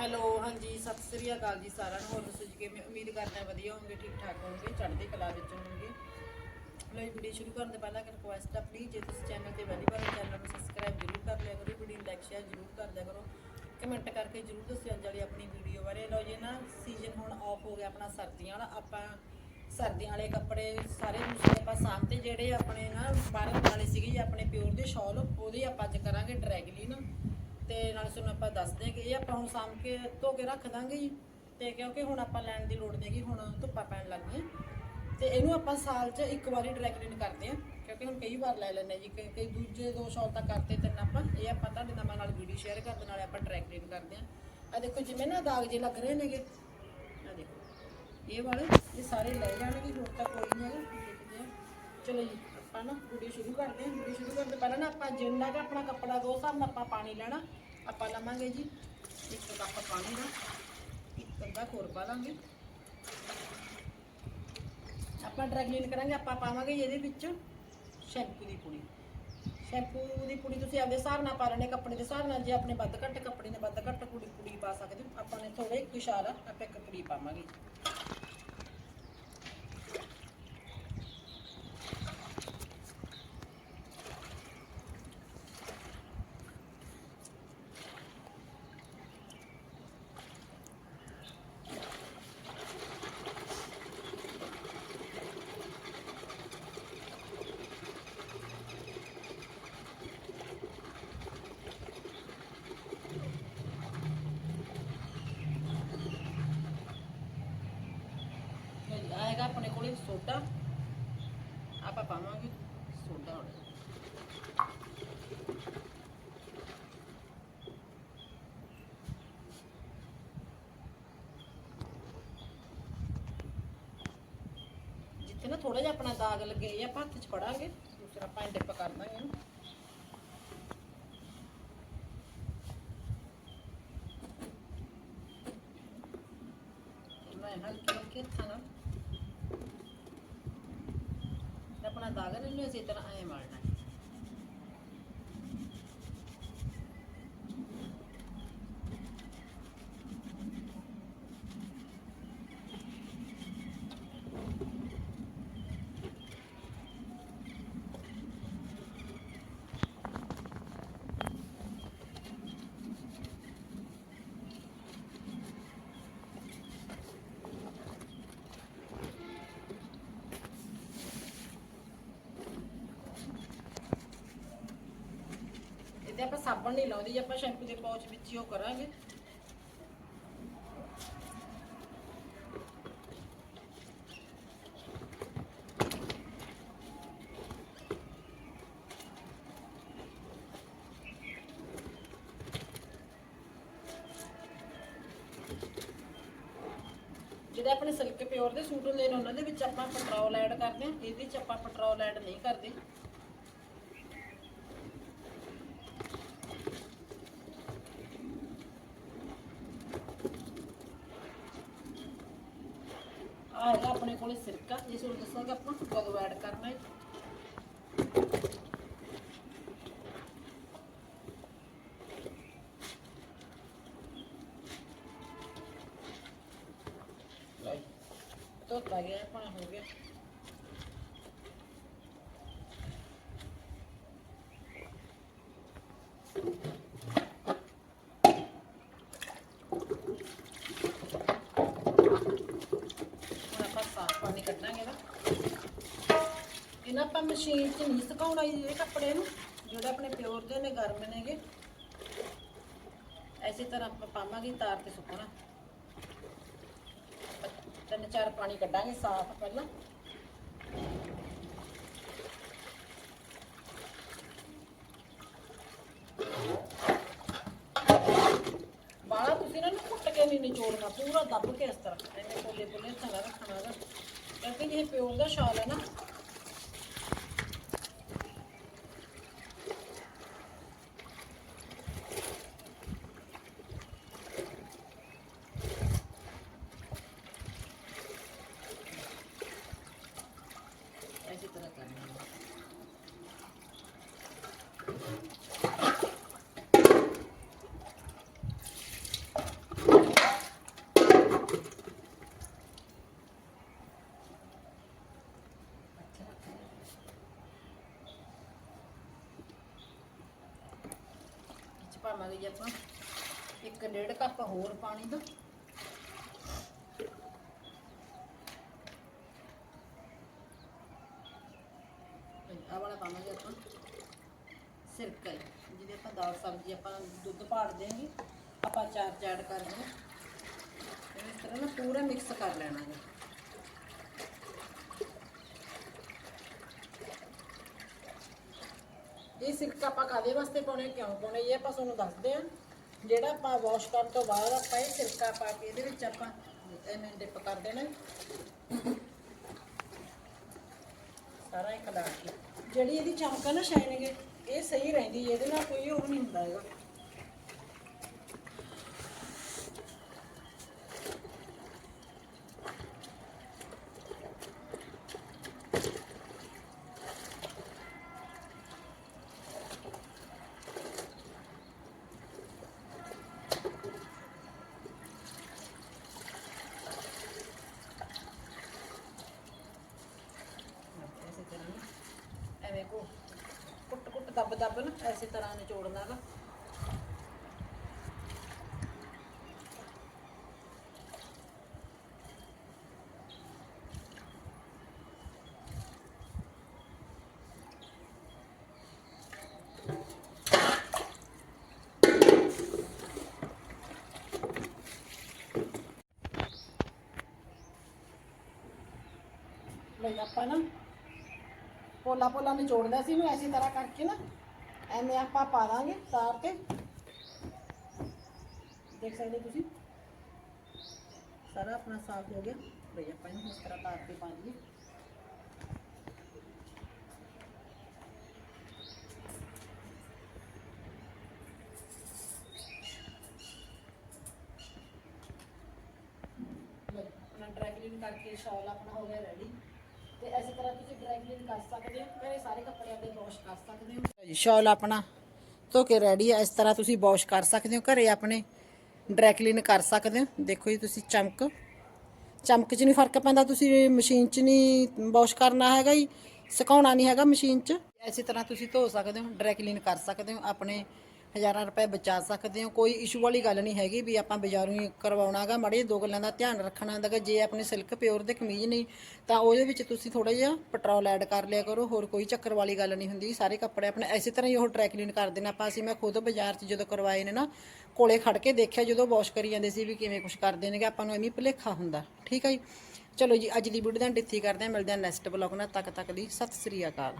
Hello, ਹਾਂਜੀ, ਸਤਿ ਸ੍ਰੀ ਅਕਾਲ ਜੀ ਸਾਰਿਆਂ ਨੂੰ। ਹੋਰ ਦੱਸੋ ਜੀ ਕਿਵੇਂ? ਉਮੀਦ ਕਰਦੇ ਹਾਂ ਵਧੀਆ ਹੋਵੋਗੇ ਠੀਕ ਠਾਕ ਹੋਵੋਗੇ ਚੜ੍ਹਦੀ ਕਲਾ ਵਿੱਚ ਹੋਵੋਗੇ ਲੋ ਜੀ ਵੀਡੀਓ ਸ਼ੁਰੂ ਕਰਨ ਤੋਂ ਪਹਿਲਾਂ ਇੱਕ ਰਿਕੁਐਸਟ ਆ ਪਲੀਜ਼ ਜੇ ਤੁਸੀਂ ਚੈਨਲ ਤੇ ਪਹਿਲੀ ਵਾਰ ਚੈਨਲ ਨੂੰ ਸਬਸਕ੍ਰਾਈਬ ਜ਼ਰੂਰ ਕਰ ਲਿਆ ਕਰੋ ਵੀਡੀਓ ਨੂੰ ਲਾਈਕ ਸ਼ੇਅਰ ਜ਼ਰੂਰ ਕਰ ਲਿਆ ਕਰੋ। ਕਮੈਂਟ ਕਰਕੇ ਜ਼ਰੂਰ ਦੱਸਿਓ ਅੱਜ ਵਾਲੀ ਆਪਣੀ ਵੀਡੀਓ ਬਾਰੇ। ਲੋ ਜੀ, ਨਾ ਸੀਜ਼ਨ ਹੁਣ ਆਫ ਹੋ ਗਿਆ ਆਪਣਾ ਸਰਦੀਆਂ ਵਾਲਾ। ਆਪਾਂ ਸਰਦੀਆਂ ਵਾਲੇ ਕੱਪੜੇ ਸਾਰੇ ਦੂਸਰੇ ਆਪਾਂ ਸਾਹਮਣੇ ਜਿਹੜੇ ਆਪਣੇ ਨਾ ਬਾਹਰ ਵਾਲੇ ਸੀਗੇ ਜੀ, ਆਪਣੇ ਪਿਓਰ ਦੇ ਸ਼ਾਲ, ਉਹਦੇ ਆਪਾਂ ਅੱਜ ਕਰਾਂਗੇ ਡਰੈਗਲੀਨ ਤੇ ਨਾਲ ਤੁਹਾਨੂੰ ਆਪਾਂ ਦੱਸ ਦਿਆਂ ਕਿ ਇਹ ਆਪਾਂ ਹੁਣ ਸਾਂਭ ਕੇ ਧੋ ਕੇ ਰੱਖ ਦਾਂਗੇ ਜੀ। ਤੇ ਕਿਉਂਕਿ ਹੁਣ ਆਪਾਂ ਲੈਣ ਦੀ ਲੋੜ ਨਹੀਂ ਨਹੀਂਗੀ ਹੁਣ ਧੁੱਪਾਂ ਪੈਣ ਲੱਗ ਗਈਆਂ। ਤੇ ਇਹਨੂੰ ਆਪਾਂ ਸਾਲ 'ਚ ਇੱਕ ਵਾਰੀ ਡਰਾਈ ਕਰਦੇ ਆ ਕਿਉਂਕਿ ਹੁਣ ਕਈ ਵਾਰ ਲੈ ਲੈਂਦੇ ਜੀ, ਕਈ ਦੂਜੇ ਦੋ ਸ਼ਾਲ ਤਾਂ ਕਰਤੇ ਤਿੰਨ ਆਪਾਂ। ਇਹ ਆਪਾਂ ਤੁਹਾਡੇ ਨਾਲ ਨਾਲ ਵੀਡੀਓ ਸ਼ੇਅਰ ਕਰਨ ਨਾਲੇ ਆਪਾਂ ਡਰਾਈ ਕਰਦੇ ਆ ਆ ਦੇਖੋ ਜਿਵੇਂ ਨਾ ਦਾਗ ਜੇ ਲੱਗ ਰਹੇ ਨੇਗੇ। ਆ ਦੇਖੋ। ਇਹ ਵਾਲੇ, ਇਹ ਸਾਰੇ ਲੈ ਜਾਣਗੇ ਹੋਰ ਤਾਂ ਕੋਈ ਨਹੀਂ ਹੈਗਾ। ਚਲੋ ਜੀ, ਆਪਾਂ ਨਾ ਵੀਡੀਓ ਸ਼ੁਰੂ ਕਰਦੇ ਹਾਂ। ਵੀਡੀਓ ਸ਼ੁਰੂ ਕਰਨ ਤੋਂ ਪਹਿਲਾਂ ਨਾ ਆਪਾਂ ਜਿੰਨਾ ਕੁ ਆਪਣਾ ਕੱਪੜਾ ਦੋ ਹਿਸਾਬ ਨਾਲ ਆਪਾਂ ਪਾਣੀ ਲੈਣਾ ਆਪਾਂ ਲਵਾਂਗੇ ਜੀ। ਇੱਕ ਕੱਪ ਪਾਣੀ ਦਾ, ਇੱਕ ਅੱਧਾ ਖੋਰ ਪਾ ਲਾਂਗੇ। ਆਪਾਂ ਡਰਾਈ ਕਲੀਨ ਕਰਾਂਗੇ, ਆਪਾਂ ਪਾਵਾਂਗੇ ਜੀ ਇਹਦੇ ਵਿੱਚ ਸ਼ੈਂਪੂ ਦੀ ਪੁੜੀ। ਸ਼ੈਂਪੂ ਦੀ ਪੁੜੀ ਤੁਸੀਂ ਆਪਦੇ ਹਿਸਾਬ ਨਾਲ ਪਾ ਲੈਣੇ ਕੱਪੜੇ ਦੇ ਹਿਸਾਬ ਨਾਲ। ਜੇ ਆਪਣੇ ਵੱਧ ਘੱਟ, ਕੱਪੜੇ ਨੇ ਵੱਧ ਘੱਟ ਪੁੜੀ ਪੁੜੀ ਪਾ ਸਕਦੇ ਹੋ। ਆਪਾਂ ਨੇ ਥੋੜੇ ਇੱਕ ਇਸ਼ਾਰਾ, ਆਪਾਂ ਇੱਕ ਪੁੜੀ ਪਾਵਾਂਗੇ। ਆਏਗਾ ਆਪਣੇ ਕੋਲੇ ਸੋਡਾ। ਆਪਾਂ ਪਾਵਾਂਗੇ ਸੋਡਾ ਹੁਣ। ਜਿੱਥੇ ਨਾ ਥੋੜਾ ਜਿਹਾ ਆਪਣਾ ਦਾਗ ਲੱਗੇ ਇਹ ਆਪਾਂ ਹੱਥ 'ਚ ਫੜਾਂਗੇ। ਦੂਸਰਾ ਆਪਾਂ ਡਿਪ ਕਰ ਦਾਂਗੇ ਮੈਂ ਹਲਕੇ ਹਲਕੇ ਹੱਥਾਂ ਨਾਲ ਤੇ ਆਪਣਾ ਦਾਗ ਨੇ ਨੂੰ ਇਸੇ ਤਰ੍ਹਾਂ ਐ ਮਾਰਨਾ ਹੈ। ਆਪਾਂ ਸਾਬਣ ਨਹੀਂ ਲਾਉਂਦੇ ਜੀ, ਆਪਾਂ ਸ਼ੈਂਪੂ ਦੇ ਪਾਉਚ ਵਿੱਚ ਹੀ ਉਹ ਕਰਾਂਗੇ ਜਿਹੜੇ ਆਪਣੇ ਸਿਲਕ ਪਿਓਰ ਦੇ ਸੂਟ ਹੁੰਦੇ ਨੇ, ਉਹਨਾਂ ਦੇ ਵਿੱਚ ਆਪਾਂ ਪੈਟਰੋਲ ਐਡ ਕਰਦੇ ਹਾਂ ਇਹਦੇ ਵਿੱਚ ਆਪਾਂ ਪੈਟਰੋਲ ਐਡ ਨਹੀਂ ਕਰਦੇ ਆ ਹੈਗਾ ਆਪਣੇ ਕੋਲੇ ਸਿਰਕਾ ਇਸ ਨੂੰ ਦੱਸਾਂਗੇ ਆਪਾਂ ਕਦੋਂ ਐਡ ਕਰਨਾ ਹੈ। ਧੋਤਾ ਗਿਆ ਆਪਣਾ ਹੋ ਗਿਆ ਹੁਣ ਆਪਾਂ ਸਾਫ਼ ਪਾਣੀ ਕੱਢਾਂਗੇ ਨਾ। ਇਹਨਾਂ ਆਪਾਂ ਮਸ਼ੀਨ 'ਚ ਨਹੀਂ ਸੁਕਾਉਣਾ ਜੀ ਇਹ ਕੱਪੜੇ ਨੂੰ, ਜਿਹੜੇ ਆਪਣੇ ਪਿਓਰ ਦੇ ਨੇ, ਗਰਮ ਨੇਗੇ। ਐਸੀ ਤਰ੍ਹਾਂ ਆਪਾਂ ਪਾਵਾਂਗੇ ਤਾਰ ਤੇ ਸੁੱਕਣਾ। ਤਿੰਨ ਚਾਰ ਪਾਣੀ ਕੱਢਾਂਗੇ ਸਾਫ਼ ਪਹਿਲਾਂ। ਬਾਹਲਾ ਤੁਸੀਂ ਇਹਨਾਂ ਨੂੰ ਘੁੱਟ ਕੇ ਨਹੀਂ ਨਿਚੋੜਨਾ, ਪੂਰਾ ਦੱਬ ਕੇ ਇਸ ਤਰ੍ਹਾਂ। ਐਵੇਂ ਕੋਲੇ ਕੋਲੇ ਹੱਥਾਂ ਨਾਲ ਰੱਖਣਾ ਹੈਗਾ ਕਿਉਂਕਿ ਇਹ ਪਿਓਰ ਦਾ ਸ਼ਾਲ ਹੈ ਨਾ ਐਸੀ ਤਰ੍ਹਾਂ ਕਰਨਾ ਹੈ ਪਾਵਾਂਗੇ ਜੀ ਆਪਾਂ। ਇੱਕ ਡੇਢ ਕੱਪ ਹੋਰ ਪਾਣੀ ਦਾ। ਆ ਵਾਲਾ ਪਾਵਾਂਗੇ ਆਪਾਂ। ਸਿਰਕਾ ਜੀ। ਜਿਹਦੇ ਆਪਾਂ ਦਾਲ ਸਬਜ਼ੀ ਆਪਾਂ ਦੁੱਧ ਪਾੜ ਦੇਂਗੇ ਆਪਾਂ ਚਾਰ ਚਾੜ ਕਰ ਦੇਣਾ ਇਸ ਤਰ੍ਹਾਂ ਨਾ ਪੂਰਾ ਮਿਕਸ ਕਰ ਲੈਣਾ ਹੈ ਇਹ ਸਿਰਕਾ ਆਪਾਂ ਕਾਦੇ ਵਾਸਤੇ ਪਾਉਣਾ, ਕਿਉਂ ਪਾਉਣੇ, ਇਹ ਆਪਾਂ ਤੁਹਾਨੂੰ ਦੱਸਦੇ ਹਾਂ। ਜਿਹੜਾ ਆਪਾਂ ਵਾਸ਼ ਕਰਨ ਤੋਂ ਬਾਅਦ ਆਪਾਂ ਇਹ ਸਿਰਕਾ ਪਾ ਕੇ ਇਹਦੇ ਵਿੱਚ ਆਪਾਂ ਐਵੇਂ ਡਿਪ ਕਰ ਦੇਣਾ। ਸਾਰਾ ਇੱਕ ਲਾ ਕੇ। ਜਿਹੜੀ ਇਹਦੀ ਚਮਕ ਹੈ ਨਾ ਸ਼ਾਈਨਿੰਗ ਇਹ ਸਹੀ ਰਹਿੰਦੀ ਹੈ ਇਹਦੇ ਨਾਲ ਕੋਈ ਉਹ ਨਹੀਂ ਹੁੰਦਾ ਹੈਗਾ ਐਸੇ ਤਰ੍ਹਾਂ ਨਾ ਐਵੇਂ ਕੋ ਕੁੱਟ ਕੁੱਟ ਦੱਬ ਦੱਬ ਨਾ ਐਸੇ ਤਰ੍ਹਾਂ ਨਿਚੋੜਨਾ ਗਾ ਲਈ ਆਪਾਂ ਨਾ ਪੋਲਾ ਪੋਲਾ ਨਿਚੋੜਦਾ ਸੀ ਇਹਨੂੰ ਐਸੀ ਤਰ੍ਹਾਂ ਕਰਕੇ ਨਾ ਐਵੇਂ ਆਪਾਂ ਪਾ ਦਾਂਗੇ ਤਾਰ ਤੇ। ਦੇਖ ਸਕਦੇ ਹੋ ਤੁਸੀਂ? ਸਾਰਾ ਆਪਣਾ ਸਾਫ਼ ਹੋ ਗਿਆ। ਲਈ ਆਪਾਂ ਇਹਨੂੰ ਇਸ ਤਰ੍ਹਾਂ ਤਾਰ ਤੇ ਪਾ ਦਈਏ। ਲਓ, ਆਪਣਾ ਡਰਾਈ ਕਲੀਨ ਕਰਕੇ ਸ਼ਾਲ ਆਪਣਾ ਹੋ ਗਿਆ ਰੈਡੀ ਤੇ ਇਸੇ ਤਰ੍ਹਾਂ ਤੁਸੀਂ ਡਰਾਈ ਕਲੀਨ ਕਰ ਸਕਦੇ ਹੋ ਮੇਰੇ ਸਾਰੇ ਕੱਪੜਿਆਂ ਦੇ ਵਾਸ਼ ਕਰ ਸਕਦੇ ਹੋ। ਸ਼ਾਲ ਆਪਣਾ ਧੋ ਕੇ ਰੈਡੀ ਹੈ ਇਸ ਤਰ੍ਹਾਂ ਤੁਸੀਂ ਵਾਸ਼ ਕਰ ਸਕਦੇ ਹੋ, ਘਰੇ ਆਪਣੇ ਡਰਾਈ ਕਲੀਨ ਕਰ ਸਕਦੇ ਹੋ। ਦੇਖੋ ਜੀ, ਤੁਸੀਂ ਚਮਕ ਚਮਕ 'ਚ ਨਹੀਂ ਫ਼ਰਕ ਪੈਂਦਾ, ਤੁਸੀਂ ਮਸ਼ੀਨ 'ਚ ਨਹੀਂ ਵਾਸ਼ ਕਰਨਾ ਹੈਗਾ ਜੀ, ਸੁਕਾਉਣਾ ਨਹੀਂ ਹੈਗਾ ਮਸ਼ੀਨ 'ਚ। ਇਸੇ ਤਰ੍ਹਾਂ ਤੁਸੀਂ ਧੋ ਸਕਦੇ ਹੋ ਡਰਾਈ ਕਲੀਨ ਕਰ ਸਕਦੇ ਹੋ, ਆਪਣੇ ਹਜ਼ਾਰਾਂ ਰੁਪਏ ਬਚਾ ਸਕਦੇ ਹੋ। ਕੋਈ ਇਸ਼ੂ ਵਾਲੀ ਗੱਲ ਨਹੀਂ ਹੈਗੀ ਵੀ ਆਪਾਂ ਬਾਜ਼ਾਰੋਂ ਹੀ ਕਰਵਾਉਣਾਗਾ। ਮਾੜੇ ਦੋ ਗੱਲਾਂ ਦਾ ਧਿਆਨ ਰੱਖਣਾ ਹੈਗਾ ਜੇ ਆਪਣੇ ਸਿਲਕ ਪਿਓਰ ਦੇ ਕਮੀਜ਼ ਨਹੀਂ, ਤਾਂ ਉਹਦੇ ਵਿੱਚ ਤੁਸੀਂ ਥੋੜਾ ਜਿਹਾ ਪੈਟਰੋਲ ਐਡ ਕਰ ਲਿਆ ਕਰੋ। ਹੋਰ ਕੋਈ ਚੱਕਰ ਵਾਲੀ ਗੱਲ ਨਹੀਂ ਹੁੰਦੀ। ਸਾਰੇ ਕੱਪੜੇ ਆਪਣੇ ਇਸੇ ਤਰ੍ਹਾਂ ਹੀ ਉਹ ਡਰਾਈ ਕਲੀਨ ਕਰ ਦੇਣਾ। ਆਪਾਂ ਅਸੀਂ ਮੈਂ ਖੁਦ ਬਾਜ਼ਾਰ 'ਚ ਜਦੋਂ ਕਰਵਾਏ ਨੇ ਨਾ, ਕੋਲੇ ਖੜ ਕੇ ਦੇਖਿਆ ਜਦੋਂ ਵਾਸ਼ ਕਰੀ ਜਾਂਦੇ ਸੀ ਵੀ ਕਿਵੇਂ ਕੁਝ ਕਰਦੇ ਨੇਗੇ। ਆਪਾਂ ਨੂੰ ਐਵੇਂ ਭੁਲੇਖਾ ਹੁੰਦਾ। ਠੀਕ ਹੈ ਜੀ? ਚਲੋ ਜੀ, ਅੱਜ ਦੀ ਵੀਡੀਓ ਦਾ ਡਿੱਥੀ ਕਰਦੇ ਹਾਂ। ਮਿਲਦੇ ਹਾਂ ਨੈਕਸਟ ਬਲੌਗ ਨਾਲ। ਤੱਕ ਤੱਕ ਦੀ ਸਤਿ ਸ੍ਰੀ ਅਕਾਲ।